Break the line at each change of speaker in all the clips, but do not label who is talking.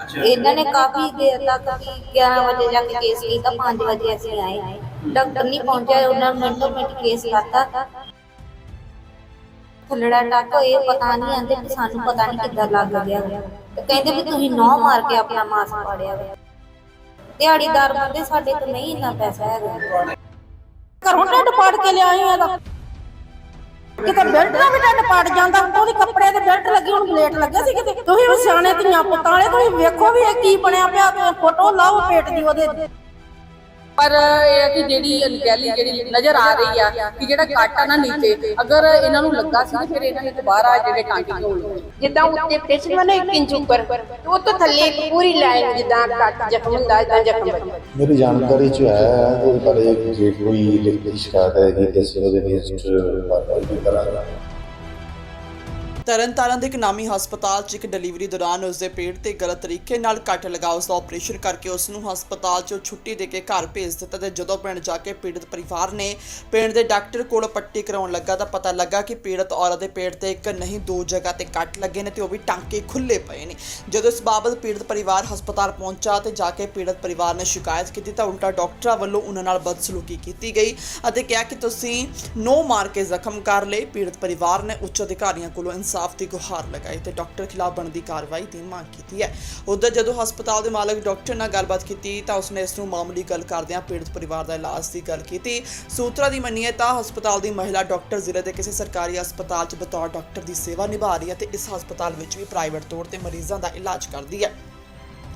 ਇਹਨਾਂ ਨੇ ਕਾਫੀ ਦੇਰ ਤੱਕ ਵੀ 11 ਵਜੇ ਜਾ ਕੇ ਕੇਸ ਕੀਤਾ 5 ਵਜੇ ਅਸੀਂ ਆਏ। ਡਾਕਟਰ ਨਹੀਂ ਪਹੁੰਚਿਆ ਉਹਨਾਂ ਨੇ ਮਿੰਟੋ ਮਿੰਟ ਕੇਸ ਕਰਤਾ ਥੱਲੜਾ ਟੱਕ ਇਹ ਪਤਾ ਨਹੀਂ ਆਂਦੇ ਕਿ ਸਾਨੂੰ ਪਤਾ ਨਹੀਂ ਕਿੱਦਾਂ ਲੱਗ ਗਿਆ। ਤੇ ਕਹਿੰਦੇ ਵੀ ਤੁਸੀਂ ਨੌ ਮਾਰ ਕੇ ਆਪਣਾ ਮਾਸ ਪਾੜਿਆ ਵਾ। ਦਿਹਾੜੀਦਾਰ ਬੰਦੇ ਸਾਡੇ ਤੋਂ ਨਹੀਂ ਇੰਨਾ ਪੈਸਾ ਹੈਗਾ।
ਘਰੋਂ ਢਿੱਡ ਪਾੜ ਕੇ ਲਿਆਈ ਆ ਇਹਦਾ ਕਿਤੇ ਬੈਲਟ ਦਾ ਵੀ ਢਿੱਡ ਪਾੜ ਜਾਂਦਾ ਉਹਦੇ ਕੱਪੜੇ ਤੇ ਬੈਲਟ ਲੱਗੀ ਹੁਣ ਪਲੇਟ ਲੱਗੇ ਸੀ ਕਿਤੇ। ਤੁਸੀਂ ਵੀ ਸਿਆਣੇ ਧੀਆਂ ਪੁੱਤਾਂ ਵਾਲੇ, ਤੁਸੀਂ ਵੇਖੋ ਵੀ ਇਹ ਕੀ ਬਣਿਆ ਪਿਆ ਫੋਟੋ ਲਾਓ ਪੇਟ ਦੀ ਉਹਦੇ
ਪਰ ਇਹ ਹੈ ਕਿ ਜਿਹੜੀ ਅਣਗਹਿਲੀ ਜਿਹੜੀ ਨਜ਼ਰ ਆ ਰਹੀ ਆ ਕਿ ਜਿਹੜਾ ਕੱਟ ਆ ਨਾ ਨੀਚੇ ਅਗਰ ਇਹਨਾਂ ਨੂੰ ਲੱਗਾ ਸੀ ਫਿਰ ਇਹਨਾਂ ਨੇ ਦੁਬਾਰਾ ਜਿਹੜੇ ਟਾਂਕੇ ਕਿਉਂ ਲਾਏ।
ਜਿੱਦਾਂ ਉੱਤੇ ਪ੍ਰੈਸ਼ਰ ਵਾਲਾ ਇੱਕ ਇੰਚ ਉੱਪਰ ਉਹ ਤੋਂ ਥੱਲੇ ਇੱਕ ਪੂਰੀ ਲਾਈਨ ਜਿੱਦਾਂ ਕੱਟ ਜ਼ਖਮ ਹੁੰਦਾ ਇਦਾਂ ਜ਼ਖਮ ਬਣਦਾ
ਮੇਰੀ ਜਾਣਕਾਰੀ ਚ ਹੈ ਉਹਦੇ ਬਾਰੇ ਜੇ ਕੋਈ ਲਿਖਤੀ ਸ਼ਿਕਾਇਤ ਹੈ ਕਿ ਕਿਸੇ ਉਹਦੇ ਅਗੇਂਸਟ ਕਾਰਵਾਈ ਕਰਾਂਗਾ
ਤਰਨਤਾਰਨ ਦੇ ਇੱਕ ਨਾਮੀ ਹਸਪਤਾਲ 'ਚ ਇੱਕ ਡਿਲੀਵਰੀ ਦੌਰਾਨ ਉਸ ਦੇ ਪੇਟ ਤੇ ਗਲਤ ਤਰੀਕੇ ਨਾਲ ਕੱਟ ਲਗਾ ਉਸ ਦਾ ਆਪਰੇਸ਼ਨ ਕਰਕੇ ਉਸ ਨੂੰ ਹਸਪਤਾਲ 'ਚੋਂ ਛੁੱਟੀ ਦੇ ਕੇ ਘਰ ਭੇਜ ਦਿੱਤਾ ਤੇ ਜਦੋਂ ਪਿੰਡ ਜਾ ਕੇ ਪੀੜਤ ਪਰਿਵਾਰ ਨੇ ਪਿੰਡ ਦੇ ਡਾਕਟਰ ਕੋਲ ਪੱਟੀ ਕਰਾਉਣ ਲੱਗਾ ਤਾਂ ਪਤਾ ਲੱਗਾ ਕਿ ਪੀੜਤ ਔਰਤ ਦੇ ਪੇਟ ਤੇ ਇੱਕ ਨਹੀਂ, ਦੋ ਜਗ੍ਹਾ ਤੇ ਕੱਟ ਲੱਗੇ ਨੇ ਤੇ ਉਹ ਵੀ ਟਾਂਕੇ ਖੁੱਲੇ ਪਏ ਨੇ। ਜਦੋਂ ਇਸ ਬਾਬਤ ਪੀੜਤ ਪਰਿਵਾਰ ਹਸਪਤਾਲ ਪਹੁੰਚਾ ਤੇ ਜਾ ਕੇ ਪੀੜਤ ਪਰਿਵਾਰ ਨੇ ਸ਼ਿਕਾਇਤ ਕੀਤੀ ਤਾਂ ਉਲਟਾ ਡਾਕਟਰਾਂ ਵੱਲੋਂ ਉਹਨਾਂ ਨਾਲ ਬਦਸਲੂਕੀ ਕੀਤੀ ਗਈ ਅਤੇ ਕਿਹਾ ਕਿ ਤੁਸੀਂ ਨੋ ਮਾਰ ਕੇ ਜ਼ਖਮ ਕਰ ਲਏ। ਪੀੜਤ ਪਰਿਵਾਰ ਨੇ ਉੱਚ ਅਧਿਕਾਰੀਆਂ ਕੋਲੋਂ ਇਨਸਾਫ ਦੀ ਗੁਹਾਰ ਲਗਾਈ ਤੇ ਡਾਕਟਰ ਖਿਲਾਫ ਬਣਦੀ ਕਾਰਵਾਈ ਦੀ ਮੰਗ ਕੀਤੀ ਹੈ। ਉਧਰ ਜਦੋਂ ਹਸਪਤਾਲ ਦੇ ਮਾਲਕ ਡਾਕਟਰ ਨਾਲ ਗੱਲਬਾਤ ਕੀਤੀ ਤਾਂ ਉਸਨੇ ਇਸ ਨੂੰ ਮਾਮੂਲੀ ਗੱਲ ਕਰਦਿਆਂ ਪੀੜਤ ਪਰਿਵਾਰ ਦਾ ਇਲਾਜ ਦੀ ਗੱਲ ਕੀਤੀ। ਸੂਤਰਾਂ ਦੀ ਮੰਨੀਏ ਤਾਂ ਹਸਪਤਾਲ ਦੀ ਮਹਿਲਾ ਡਾਕਟਰ ਜ਼ਿਲ੍ਹੇ ਦੇ ਕਿਸੇ ਸਰਕਾਰੀ ਹਸਪਤਾਲ 'ਚ ਬਤੌਰ ਡਾਕਟਰ ਦੀ ਸੇਵਾ ਨਿਭਾ ਰਹੀ ਹੈ ਤੇ ਇਸ ਹਸਪਤਾਲ ਵਿੱਚ ਵੀ ਪ੍ਰਾਈਵੇਟ ਤੌਰ ਤੇ ਮਰੀਜ਼ਾਂ ਦਾ ਇਲਾਜ ਕਰਦੀ ਹੈ।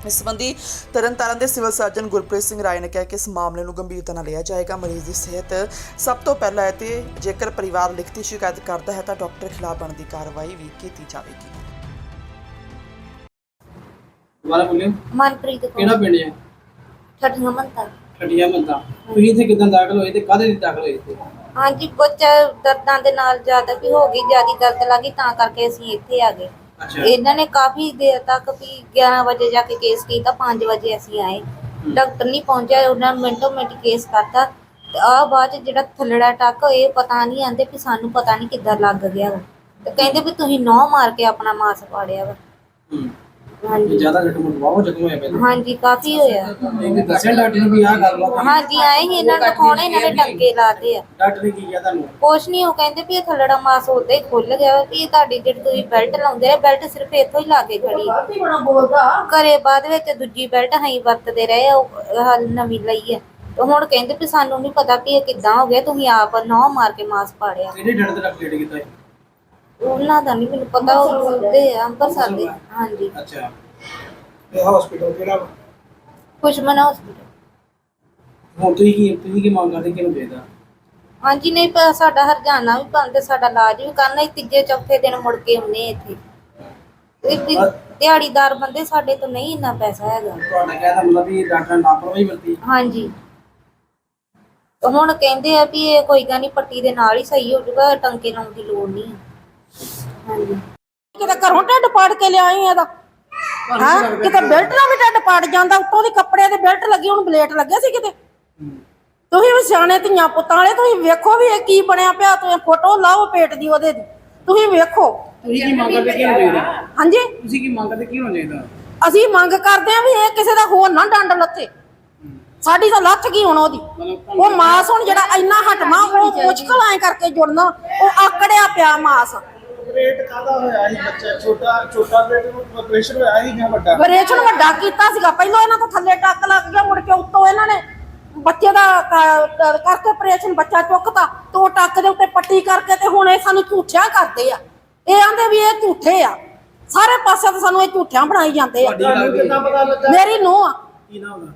ਇਸ ਸੰਬੰਧੀ ਤਰਨਤਾਰਨ ਦੇ ਸਿਵਲ ਸਰਜਨ ਗੁਰਪ੍ਰੀਤ ਸਿੰਘ ਰਾਏ ਨੇ ਕਿਹਾ ਕਿ ਇਸ ਮਾਮਲੇ ਨੂੰ ਗੰਭੀਰਤਾ ਨਾਲ ਲਿਆ ਜਾਏਗਾ। ਮਰੀਜ਼ ਦੀ ਸਿਹਤ ਸਭ ਤੋਂ ਪਹਿਲਾਂ ਹੈ ਤੇ ਜੇਕਰ ਪਰਿਵਾਰ ਲਿਖਤੀ ਸ਼ਿਕਾਇਤ ਕਰਦਾ ਹੈ ਤਾਂ ਡਾਕਟਰ ਖਿਲਾਫ ਬਣਦੀ ਕਾਰਵਾਈ ਵੀ ਕੀਤੀ ਜਾਵੇਗੀ।
ਦੁਬਾਰਾ ਬੋਲਿਓ।
ਮਨਪ੍ਰੀਤ
ਕਿਹੜਾ
ਕੋਲ
ਪਿੰਡ ਹੈ?
ਠੱਠੀਆਂ ਮੰਤਾ
ਠੱਡੀਆਂ ਮੰਦਾ ਤੁਸੀਂ ਇੱਥੇ ਕਿਦਾਂ ਦਾਖਲ ਹੋਏ ਤੇ ਕਾਹਦੇ ਲਈ ਦਾਖਲ ਹੋਏ ਇੱਥੇ?
ਹਾਂਜੀ ਕੁਝ ਦਰਦਾਂ ਦੇ ਨਾਲ ਜ਼ਿਆਦਾ ਵੀ ਹੋ ਗਈ ਜਿਆਦੀ ਦਰਦ ਲੱਗੀ ਤਾਂ ਕਰਕੇ ਅਸੀਂ ਇੱਥੇ ਆ ਗਏ। ਇਹਨਾਂ ਨੇ ਕਾਫੀ ਦੇਰ ਤੱਕ ਵੀ 11 ਵਜੇ ਜਾ ਕੇ ਕੇਸ ਕੀਤਾ 5 ਵਜੇ ਅਸੀਂ ਆਏ। ਡਾਕਟਰ ਨਹੀਂ ਪਹੁੰਚਿਆ ਉਹਨਾਂ ਨੇ ਮਿੰਟੋ ਮਿੰਟ ਕੇਸ ਕਰਤਾ। ਤੇ ਆ ਬਾਅਦ ਚ ਜਿਹੜਾ ਥੱਲੜਾ ਟੱਕ ਇਹ ਪਤਾ ਨਹੀਂ ਆਂਦੇ ਕਿ ਸਾਨੂੰ ਪਤਾ ਨਹੀਂ ਕਿੱਦਾਂ ਲੱਗ ਗਿਆ ਵਾ। ਤੇ ਕਹਿੰਦੇ ਵੀ ਤੁਸੀਂ ਨੌ ਮਾਰ ਕੇ ਆਪਣਾ ਮਾਸ ਪਾੜਿਆ ਵਾ।
ਹੂੰ।
ਹਾਂਜੀ।
ਜ਼ਿਆਦਾ ਜ਼ਖਮ ਬਹੁਤ ਜ਼ਖਮ ਹੋਇਆ ਪਹਿਲਾਂ
ਹਾਂਜੀ ਕਾਫੀ ਹੋਇਆ।
ਇਹ ਦੱਸਿਆ ਡਾਕਟਰ ਨੇ ਵੀ ਆਹ ਗੱਲ ਵਾ।
ਹਾਂਜੀ ਆਏ ਸੀ ਇਹਨਾਂ ਨੂੰ ਦਿਖਾਉਣੇ ਇਹਨਾਂ ਨੇ ਟੰਕੇ ਲਾਤੇ ਆ।
ਡਾਕਟਰ ਨੇ ਕੀ ਕਿਹਾ ਤੁਹਾਨੂੰ?
ਕੁਛ ਨਹੀਂ ਉਹ ਕਹਿੰਦੇ ਵੀ ਇਹ ਥੱਲੜਾ ਮਾਸ ਉਦਾਂ ਹੀ ਖੁੱਲ ਗਿਆ ਵਾ ਵੀ ਇਹ ਤੁਹਾਡੀ ਜਿਹੜੀ ਤੁਸੀਂ ਬੈਲਟ ਲਾਉਂਦੇ ਰਹੇ ਬੈਲਟ ਸਿਰਫ ਇੱਥੋਂ ਹੀ ਲਾ ਕੇ ਖੜੀ ਆ।
ਬੜਾ ਬੋਲਦਾ।
ਘਰੇ ਬਾਅਦ ਵਿੱਚ ਦੂਜੀ ਬੈਲਟ ਅਸੀਂ ਵਰਤਦੇ ਰਹੇ ਆ, ਉਹ ਨਵੀਂ ਲਈ ਹੈ ਤੇ ਹੁਣ ਕਹਿੰਦੇ ਵੀ ਸਾਨੂੰ ਨਹੀਂ ਪਤਾ ਕਿ ਇਹ ਕਿੱਦਾਂ ਹੋ ਗਿਆ ਤੁਸੀਂ ਆਪ ਨੌ ਮਾਰ ਕੇ ਮਾਸ ਪਾੜਿਆ।
ਕਿਹੜੇ ਡਾਕਟਰ ਦਾ ਅਪਡੇਟ ਕੀਤਾ ਹੈ
ਉਹਨਾਂ ਦਾ ਨਹੀਂ ਮੈਨੂੰ ਪਤਾ ਉਹ ਬੋਲਦੇ ਆ ਅੰਮ੍ਰਿਤਸਰ ਦੇ ਹਾਂਜੀ।
ਅੱਛਾ। ਇਹ ਹਸਪੀਟਲ ਕਿਹੜਾ ਵਾ?
ਖੁਸ਼ਮਨ ਹਸਪੀਟਲ
ਹੁਣ ਤੁਸੀਂ ਕੀ ਤੁਸੀਂ ਕੀ ਮੰਗ ਕਰਦੇ ਕਿਹਨੂੰ ਦੇਦਾ?
ਹਾਂਜੀ ਨਹੀਂ ਪਰ ਸਾਡਾ ਹਰਜਾਨਾ ਵੀ ਪਾਉਂਦੇ ਸਾਡਾ ਇਲਾਜ ਵੀ ਕਰਨਾ ਹੀ ਤੀਜੇ ਚੌਥੇ ਦਿਨ ਮੁੜ ਕੇ ਆਉਨੇ ਇੱਥੇ। ਇਹ ਵੀ ਦਿਹਾੜੀਦਾਰ ਬੰਦੇ ਸਾਡੇ ਤੋਂ ਨਹੀਂ ਇੰਨਾ ਪੈਸਾ ਹੈਗਾ।
ਤੁਹਾਡਾ ਕਹਿਣ ਮਤਲਬ ਵੀ ਡਾਕਟਰ ਲਾਪਰਵਾਹੀ ਵਰਤੀ
ਹਾਂਜੀ। ਤੇ ਹੁਣ ਕਹਿੰਦੇ ਆ ਵੀ ਇਹ ਕੋਈ ਗੱਲ ਨਹੀਂ ਪੱਟੀ ਦੇ ਨਾਲ ਹੀ ਸਹੀ ਹੋ ਜਾਊਗਾ ਟੰਕੇ ਲਾਉਣ ਦੀ ਲੋੜ ਨਹੀਂ। ਹਾਂਜੀ
ਕਿਤੇ ਘਰੋਂ ਢਿੱਡ ਪਾੜ ਕੇ ਲਿਆਈ ਆ ਇਹਦਾ ਹਾਂ? ਕਿਤੇ ਬੈਲਟ ਦਾ ਵੀ ਢਿੱਡ ਪਾੜ ਜਾਂਦਾ ਉੱਤੋਂ ਦੀ ਕੱਪੜੇ ਤੇ ਬੈਲਟ ਲੱਗੀ ਹੁਣ ਪਲੇਟ ਲੱਗੇ ਸੀ ਕਿਤੇ? ਤੁਸੀਂ ਵੀ ਸਿਆਣੇ ਧੀਆਂ ਪੁੱਤਾਂ ਵਾਲੇ ਤੁਸੀਂ ਵੇਖੋ ਵੀ ਇਹ ਕੀ ਬਣਿਆ ਪਿਆ ਤੁਸੀਂ ਫੋਟੋ ਲਾਓ ਪੇਟ ਦੀ ਉਹਦੇ ਦੀ। ਤੁਸੀਂ ਵੇਖੋ।
ਤੁਸੀਂ ਕੀ ਚਾਹੀਦਾ
ਹਾਂਜੀ?
ਤੁਸੀਂ ਕੀ ਮੰਗ ਕਰਦੇ ਕਿਹਨੂੰ ਚਾਹੀਦਾ
ਅਸੀਂ ਮੰਗ ਕਰਦੇ ਆ ਵੀ ਇਹ ਕਿਸੇ ਦਾ ਹੋਰ ਨਾ ਡੰਡ ਲੱਥੇ। ਸਾਡੀ ਤਾਂ ਲੱਥ ਗਈ ਹੁਣ ਉਹਦੀ? ਉਹ ਮਾਸ ਹੁਣ ਜਿਹੜਾ ਇੰਨਾ ਹਟਵਾ ਉਹ ਮੁਸ਼ਕਲ ਐ ਕਰਕੇ ਜੁੜਨਾ ਉਹ ਆਕੜਿਆ ਪਿਆ ਮਾਸ।
ਪੇਟ ਕਾਦਾ ਹੋਇਆ ਸੀ ਬੱਚਾ? ਛੋਟਾ ਛੋਟਾ ਪੇਟ ਨੂੰ ਆਪਰੇਸ਼ਨ ਹੋਇਆ ਸੀ ਜਾਂ ਵੱਡਾ?
ਆਪਰੇਸ਼ਨ ਵੱਡਾ ਕੀਤਾ ਸੀਗਾ। ਪਹਿਲਾਂ ਇਹਨਾਂ ਤੋਂ ਥੱਲੇ ਟੱਕ ਲੱਗ ਗਿਆ ਮੁੜ ਕੇ ਉੱਤੋਂ ਇਹਨਾਂ ਨੇ ਬੱਚੇ ਦਾ ਕ- ਕ- ਕਰਕੇ ਆਪਰੇਸ਼ਨ ਬੱਚਾ ਚੁੱਕਤਾ ਤੇ ਉਹ ਟੱਕ ਦੇ ਉੱਤੇ ਪੱਟੀ ਕਰਕੇ ਤੇ ਹੁਣ ਇਹ ਸਾਨੂੰ ਝੂਠਿਆ ਕਰਦੇ ਆ। ਇਹ ਆਂਦੇ ਵੀ ਇਹ ਝੂਠੇ ਆ। ਸਾਰੇ ਪਾਸੇ ਤੋਂ ਸਾਨੂੰ ਇਹ ਝੂਠਿਆਂ ਬਣਾਈ ਜਾਂਦੇ ਆ।
ਤੁਹਾਨੂੰ ਕਿੰਨਾ ਪਤਾ ਲੱਗਾ?
ਮੇਰੀ ਨੂੰਹ ਆ।
ਕੀ ਨਾਮ ਉਹਦਾ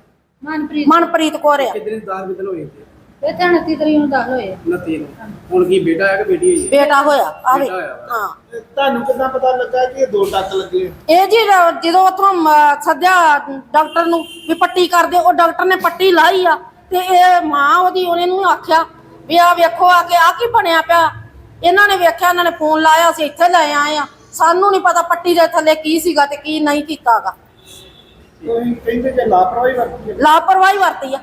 ਮਨਪ੍ਰੀਤ। ਕੌਰ ਆ।
ਕਿਦਰੇ ਦਾਰ ਬਿਦਲ ਹੋਏ ਤੇ
ਇਹ ਤਾਂ 29 ਤਰੀਕ ਨੂੰ ਦਾਖਲ ਹੋਏ
ਨਤੀ ਨੂੰ। ਹੁਣ ਕੀ ਬੇਟਾ ਹੈ ਕਿ ਬੇਟੀ ਹੈ?
ਬੇਟਾ ਹੋਇਆ ਆਵੇ
ਬੇਟਾ ਹੋਇਆ ਵਾ।
ਹਾਂ।
ਤੁਹਾਨੂੰ ਕਿੰਨਾ ਪਤਾ ਲੱਗਾ ਕਿ ਇਹ ਦੋ ਟੱਕ ਲੱਗੇ
ਇਹ ਜੀ ਰ- ਜਦੋਂ ਉਥੋਂ ਸੱਦਿਆ ਡਾਕਟਰ ਨੂੰ ਵੀ ਪੱਟੀ ਕਰਦੇ ਉਹ ਡਾਕਟਰ ਨੇ ਪੱਟੀ ਲਾਈ ਆ ਤੇ ਇਹ ਮਾਂ ਉਹਦੀ ਉਹਨੇ ਨੂੰ ਆਖਿਆ ਵੀ ਆ ਵੇਖੋ ਆ ਕੇ ਆ ਕੀ ਬਣਿਆ ਪਿਆ? ਇਹਨਾਂ ਨੇ ਵੇਖਿਆ ਇਹਨਾਂ ਨੇ ਫੋਨ ਲਾਇਆ ਅਸੀਂ ਇੱਥੇ ਲੈ ਆਏ ਆ। ਸਾਨੂੰ ਨਹੀਂ ਪਤਾ ਪੱਟੀ ਦੇ ਥੱਲੇ ਕੀ ਸੀਗਾ ਤੇ ਕੀ ਨਹੀਂ ਕੀਤਾਗਾ।
ਤੁਸੀਂ ਕਹਿੰਦੇ ਜੇ ਲਾਪਰਵਾਹੀ ਵਰਤੀ ਹੈ।
ਲਾਪਰਵਾਹੀ ਵਰਤੀ ਆ।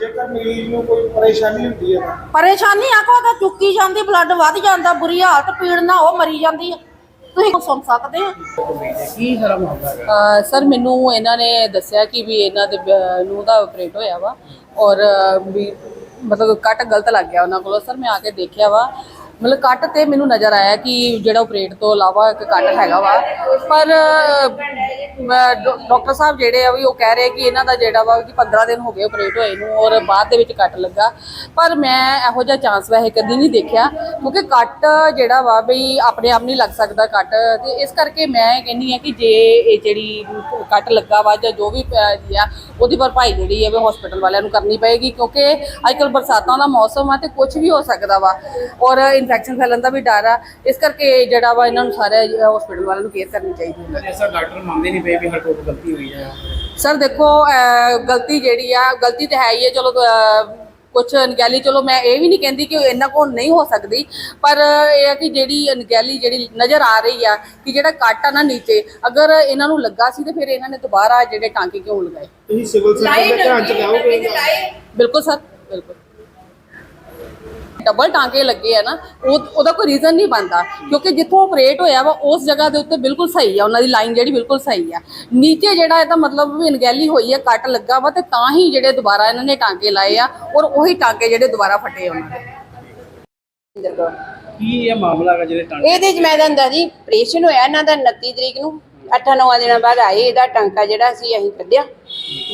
ਜੇਕਰ ਮਰੀਜ਼ ਨੂੰ ਕੋਈ ਪਰੇਸ਼ਾਨੀ ਹੁੰਦੀ ਹੈ ਤਾਂ?
ਪਰੇਸ਼ਾਨੀ ਆਖੋ ਤਾਂ ਚੁੱਕੀ ਜਾਂਦੀ ਬਲੱਡ ਵੱਧ ਜਾਂਦਾ ਬੁਰੀ ਹਾਲਤ ਪੀੜ ਨਾ ਉਹ ਮਰੀ ਜਾਂਦੀ ਆ। ਤੁਸੀਂ ਸੁਣ ਸਕਦੇ ਆ
ਕੀ ਸਾਰਾ ਮਾਮਲਾ
ਅਹ ਸਰ ਮੈਨੂੰ ਇਹਨਾਂ ਨੇ ਦੱਸਿਆ ਕਿ ਵੀ ਇਹਨਾਂ ਦੇ ਨੂੰਹ ਦਾ ਆਪਰੇਟ ਹੋਇਆ ਵਾ ਔਰ ਵੀ ਮਤਲਬ ਕੱਟ ਗਲਤ ਲੱਗ ਗਿਆ ਉਹਨਾਂ ਕੋਲੋਂ। ਸਰ ਮੈਂ ਆ ਕੇ ਦੇਖਿਆ ਵਾ ਮਤਲਬ ਕੱਟ ਤੇ ਮੈਨੂੰ ਨਜ਼ਰ ਆਇਆ ਕਿ ਜਿਹੜਾ ਆਪਰੇਟ ਤੋਂ ਇਲਾਵਾ ਇੱਕ ਕੱਟ ਹੈਗਾ ਵਾ। ਪਰ ਅਹ, ਡਾਕਟਰ ਸਾਹਿਬ ਜਿਹੜੇ ਆ ਵੀ ਉਹ ਕਹਿ ਰਹੇ ਕਿ ਇਹਨਾਂ ਦਾ ਜਿਹੜਾ ਵਾ ਕਿ 15 ਦਿਨ ਹੋ ਗਏ ਆਪਰੇਟ ਹੋਏ ਨੂੰ ਔਰ ਬਾਅਦ ਦੇ ਵਿੱਚ ਕੱਟ ਲੱਗਾ। ਪਰ ਮੈਂ ਇਹੋ ਜਿਹਾ ਚਾਂਸ ਵੈਸੇ ਕਦੀ ਨਹੀਂ ਦੇਖਿਆ ਕਿਉਂਕਿ ਕੱਟ ਜਿਹੜਾ ਵਾ ਬਈ ਆਪਣੇ ਆਪ ਨਹੀਂ ਲੱਗ ਸਕਦਾ ਕੱਟ। ਤੇ ਇਸ ਕਰਕੇ ਮੈਂ ਕਹਿੰਦੀ ਆ ਕਿ ਜੇ ਇਹ ਜਿਹੜੀ ਕੱਟ ਲੱਗਾ ਵਾ ਜਾਂ ਜੋ ਵੀ ਆ ਉਹਦੀ ਭਰਪਾਈ ਜਿਹੜੀ ਹੈ ਵੀ ਹਸਪੀਟਲ ਵਾਲਿਆਂ ਨੂੰ ਕਰਨੀ ਪਏਗੀ ਕਿਉਂਕਿ ਅੱਜਕੱਲ ਬਰਸਾਤਾਂ ਦਾ ਮੌਸਮ ਆ ਤੇ ਕੁਝ ਵੀ ਹੋ ਸਕਦਾ ਵਾ। ਔਰ ਇਨਫੈਕਸ਼ਨ ਫੈਲਣ ਦਾ ਵੀ ਡਰ ਆ। ਇਸ ਕਰਕੇ ਜਿਹੜਾ ਵਾ ਇਹਨਾਂ ਨੂੰ ਸਾਰੇ ਹਸਪੀਟਲ ਵਾਲਿਆਂ ਨੂੰ ਕੇਅਰ ਕਰਨੀ ਚਾਹੀਦੀ ਹੈ।
ਐਸਾ ਡਾਕਟਰ ਮੰਨਦੇ ਨਹੀਂ ਪਏ ਵੀ ਹਰ ਕੋਈ ਗਲਤੀ ਹੋਈ ਹੈ
ਸਰ ਦੇਖੋ ਗਲਤੀ ਜਿਹੜੀ ਆ ਗਲਤੀ ਤੇ ਹੈ ਹੀ ਹੈ ਚਲੋ ਕੁਝ ਅਣਗਹਿਲੀ ਚਲੋ ਮੈਂ ਇਹ ਵੀ ਨਹੀਂ ਕਹਿੰਦੀ ਕਿ ਇਹਨਾਂ ਕੋਲ ਨਹੀਂ ਹੋ ਸਕਦੀ ਪਰ ਇਹ ਹੈ ਕਿ ਜਿਹੜੀ ਅਣਗਹਿਲੀ ਜਿਹੜੀ ਨਜ਼ਰ ਆ ਰਹੀ ਆ ਕਿ ਜਿਹੜਾ ਕੱਟ ਆ ਨਾ ਨੀਚੇ ਅਗਰ ਇਹਨਾਂ ਨੂੰ ਲੱਗਾ ਸੀ ਤੇ ਫਿਰ ਇਹਨਾਂ ਨੇ ਦੁਬਾਰਾ ਜਿਹੜੇ ਟਾਂਕੇ ਕਿਉਂ ਲਗਾਏ?
ਤੁਸੀਂ ਸਿਵਲ ਸਰਜਨ ਦੇ ਧਿਆਨ ਚ ਲਿਆਓਗੇ?
ਬਿਲਕੁਲ ਸਰ ਬਿਲਕੁਲ। ਡਬਲ ਟਾਂਕੇ ਲੱਗੇ ਆ ਨਾ ਉਹ ਉਹਦਾ ਕੋਈ ਰੀਜ਼ਨ ਨਹੀਂ ਬਣਦਾ। ਕਿਉਂਕਿ ਜਿੱਥੋਂ ਆਪਰੇਟ ਹੋਇਆ ਵਾ ਉਸ ਜਗ੍ਹਾ ਦੇ ਉੱਤੇ ਬਿਲਕੁਲ ਸਹੀ ਆ ਉਹਨਾਂ ਦੀ ਲਾਈਨ ਜਿਹੜੀ ਬਿਲਕੁਲ ਸਹੀ ਆ। ਨੀਚੇ ਜਿਹੜਾ ਇਹਦਾ ਮਤਲਬ ਵੀ ਅਣਗਹਿਲੀ ਹੋਈ ਹੈ ਕੱਟ ਲੱਗਾ ਵਾ ਤੇ ਤਾਂ ਹੀ ਜਿਹੜੇ ਦੁਬਾਰਾ ਇਹਨਾਂ ਨੇ ਟਾਂਕੇ ਲਾਏ ਆ ਔਰ ਉਹੀ ਟਾਂਕੇ ਜਿਹੜੇ ਦੁਬਾਰਾ ਫਟੇ ਉਹਨਾਂ ਦੇ।
ਕੀ ਇਹ ਮਾਮਲਾ ਹੈਗਾ ਜਿਹੜੇ ਟਾਂਕੇ
ਇਹਦੇ ਚ ਮੈਂ ਦੱਸਦਾ ਜੀ ਆਪਰੇਸ਼ਨ ਹੋਇਆ ਇਹਨਾਂ ਦਾ 29 ਤਰੀਕ ਨੂੰ। 8-9 ਦਿਨਾਂ ਬਾਅਦ ਆਏ ਇਹਦਾ ਟਾਂਕਾ ਜਿਹੜਾ ਸੀ ਅਸੀਂ ਕੱਢਿਆ।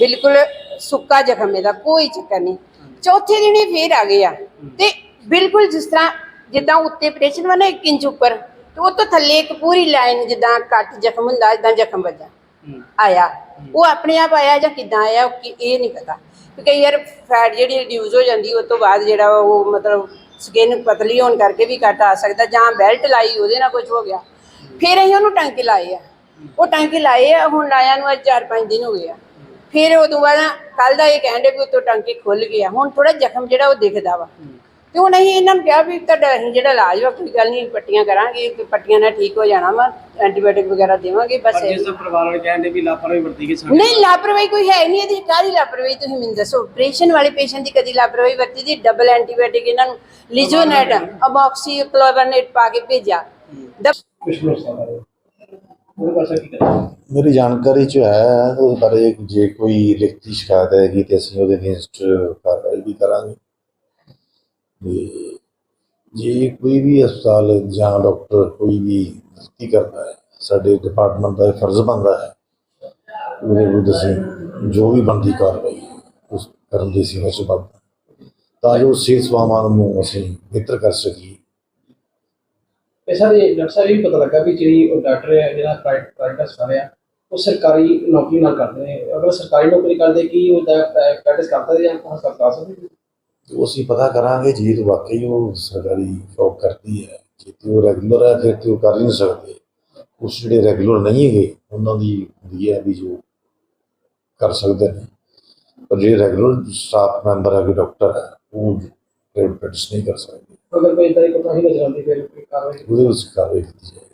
ਬਿਲਕੁਲ ਸੁੱਕਾ ਜ਼ਖਮ ਇਹਦਾ ਕੋਈ ਚੱਕਰ ਨਹੀਂ। ਚੌਥੇ ਦਿਨ ਹੀ ਫੇਰ ਆ ਗਏ ਆ। ਤੇ ਬਿਲਕੁਲ ਜਿਸ ਤਰ੍ਹਾਂ ਜਿੱਦਾਂ ਉੱਤੇ ਆਪਰੇਸ਼ਨ ਵਾ ਨਾ 1 ਇੰਚ ਉੱਪਰ ਤੇ ਉਹ ਤੋਂ ਥੱਲੇ ਇੱਕ ਪੂਰੀ ਲਾਈਨ ਜਿੱਦਾਂ ਕੱਟ ਜ਼ਖਮ ਹੁੰਦਾ ਇਦਾਂ ਜ਼ਖਮ ਵੱਜਾ ਆਇਆ। ਉਹ ਆਪਣੇ ਆਪ ਆਇਆ ਜਾਂ ਕਿੱਦਾਂ ਆਇਆ ਉਹ ਕੀ- ਇਹ ਨਹੀਂ ਪਤਾ। ਕਿਉਂਕਿ ਯਾਰ ਫੈਟ ਜਿਹੜੀ ਰਿਡਿਊਸ ਹੋ ਜਾਂਦੀ ਉਸ ਤੋਂ ਬਾਅਦ ਜਿਹੜਾ ਵਾ ਉਹ ਮਤਲਬ ਸਕਿਨ ਪਤਲੀ ਹੋਣ ਕਰਕੇ ਵੀ ਕੱਟ ਆ ਸਕਦਾ ਜਾਂ ਬੈਲਟ ਲਾਈ ਉਹਦੇ ਨਾਲ ਕੁਝ ਹੋ ਗਿਆ। ਫਿਰ ਅਸੀਂ ਉਹਨੂੰ ਟਾਂਕੇ ਲਾਏ ਆ। ਉਹ ਟਾਂਕੇ ਲਾਏ ਆ ਹੁਣ ਲਾਇਆ ਨੂੰ ਅੱਜ 4-5 ਦਿਨ ਹੋ ਗਏ ਆ। ਫਿਰ ਉਹ ਤੋਂ ਬਾਅਦ ਕੱਲ ਦਾ ਇਹ ਕਹਿੰਦੇ ਕਿ ਉਤੋਂ ਟਾਂਕੇ ਖੁੱਲ ਗਿਆ। ਹੁਣ ਥੋੜਾ ਜ਼ਖਮ ਜਿਹੜਾ ਉਹ ਦਿਖਦਾ ਵਾ। ਤੇ ਹੁਣ ਅਸੀਂ ਇਹਨਾਂ ਨੂੰ ਕਿਹਾ ਵੀ ਤੁਹਾਡਾ ਅਸੀਂ ਜਿਹੜਾ ਇਲਾਜ ਵਾ ਕੋਈ ਗੱਲ ਨਹੀਂ ਪੱਟੀਆਂ ਕਰਾਂਗੇ ਤੇ ਪੱਟੀਆਂ ਨਾਲ ਠੀਕ ਹੋ ਜਾਣਾ ਵਾ ਐਂਟੀਬਾਇਓਟਿਕ ਵਗੈਰਾ ਦੇਵਾਂਗੇ ਬਸ
ਪਰ
ਇਹ-
ਜਿਸ ਦਾ ਪਰਿਵਾਰ ਵਾਲੇ ਕਹਿੰਦੇ ਵੀ ਲਾਪਰਵਾਹੀ ਵਰਤੀ ਗਈ ਸਾਡੇ।
ਨਹੀਂ ਲਾਪਰਵਾਹੀ ਕੋਈ ਹੈ ਨਹੀਂ ਇਹਦੀ ਕਾਹਦੀ ਲਾਪਰਵਾਹੀ ਤੁਸੀਂ ਮੈਨੂੰ ਦੱਸੋ? ਆਪਰੇਸ਼ਨ ਵਾਲੇ ਪੇਸ਼ੈਂਟ ਦੀ ਕਦੀ ਲਾਪਰਵਾਹੀ ਵਰਤੀ ਦੀ? ਡਬਲ ਐਂਟੀਬਾਇਓਟਿਕ ਇਹਨਾਂ ਨੂੰ ਲਿਜੋਨੇਟ ਅਮੋਕਸੀ ਕਲੋਵਰਨੇਟ ਪਾ ਕੇ ਭੇਜਿਆ। ਦਬ-
ਕੁਝ ਭਰੋਸਾ ਕਰੋ ਉਹਦੇ ਪਾਸੇ ਕੀ ਕਰਾਂ
ਮੇਰੀ ਜਾਣਕਾਰੀ ਚ ਹੈ ਉਹਦੇ ਬਾਰੇ ਜੇ ਕੋਈ ਲਿਖਤੀ ਸ਼ਿਕਾਇਤ ਹੈਗੀ ਤੇ ਅਸੀਂ ਉਹਦੇ ਅਗੇਂਸਟ ਕਾਰਵਾਈ ਵੀ ਕਰਾਂਗੇ। ਤੇ ਜੇ, ਕੋਈ ਵੀ ਹਸਪਤਾਲ ਜਾਂ ਡਾਕਟਰ ਕੋਈ ਵੀ ਗਲਤੀ ਕਰਦਾ ਹੈ, ਸਾਡੇ ਡਿਪਾਰਟਮੈਂਟ ਦਾ ਇਹ ਫਰਜ਼ ਬਣਦਾ ਹੈ ਉਹਦੇ ਵਿਰੁੱਧ ਅਸੀਂ ਜੋ ਵੀ ਬਣਦੀ ਕਾਰਵਾਈ ਉਸ ਕਰਨ ਦੀ ਸੇਵਾ ਵਚਨਬੱਧ ਹਾਂ। ਤਾਂ ਜੋ ਸਿਹਤ ਸੇਵਾਵਾਂ ਨੂੰ ਅਸੀਂ ਬਿਹਤਰ ਕਰ ਸਕੀਏ।
ਇਹ ਸਾਰੇ ਡਾਕਟਰ ਸਾਹਿਬ ਇਹ ਵੀ ਪਤਾ ਲੱਗਾ ਵੀ ਜਿਹੜੀ ਉਹ ਡਾਕਟਰ ਹੈ, ਜਿਹੜਾ ਪ੍ਰਾਈਵੇਟ ਹਸਪਤਾਲ ਆ ਉਹ ਸਰਕਾਰੀ ਨੌਕਰੀ ਨਾਲ ਕਰਦੇ ਨੇ। ਅਗਰ ਸਰਕਾਰੀ ਨੌਕਰੀ ਕਰਦੇ, ਕੀ ਉਹ ਪ੍ਰੈਕਟਿਸ ਕਰਦਾ ਜਾਂ ਹਸਪਤਾਲ ਸਕਦੇ?
ਉਹ ਅਸੀਂ ਪਤਾ ਕਰਾਂਗੇ ਜੇ ਤੇ ਵਾਕਈ ਉਹ ਸਰਕਾਰੀ ਜੋਬ ਕਰਦੀ ਹੈ। ਜੇ ਤੇ ਉਹ ਰੈਗੂਲਰ ਹੈ ਫਿਰ ਤੇ ਉਹ ਕਰ ਹੀ ਨਹੀਂ ਸਕਦੇ। ਕੁਛ ਜਿਹੜੇ ਰੈਗੂਲਰ ਨਹੀਂ ਹੈਗੇ ਉਹਨਾਂ ਦੀ ਹੁੰਦੀ ਹੈ ਵੀ ਜੋ ਕਰ ਸਕਦੇ ਨੇ। ਪਰ ਜਿਹੜੇ ਰੈਗੂਲਰ ਸਟਾਫ ਮੈਂਬਰ ਹੈ ਕੋਈ ਡਾਕਟਰ ਹੈ ਉਹ ਪ੍ਰੈਕਟਿਸ ਨਹੀਂ ਕਰ ਸਕਦੇ।
ਅਗਰ ਕੋਈ ਇਦਾਂ ਦੀ ਨਜ਼ਰ ਆਉਂਦੀ ਫਿਰ ਕੋਈ ਕਾਰਵਾਈ
ਉਹਦੇ ਵਿੱਚ ਕਾਰਵਾਈ ਕੀਤੀ ਜਾਏ।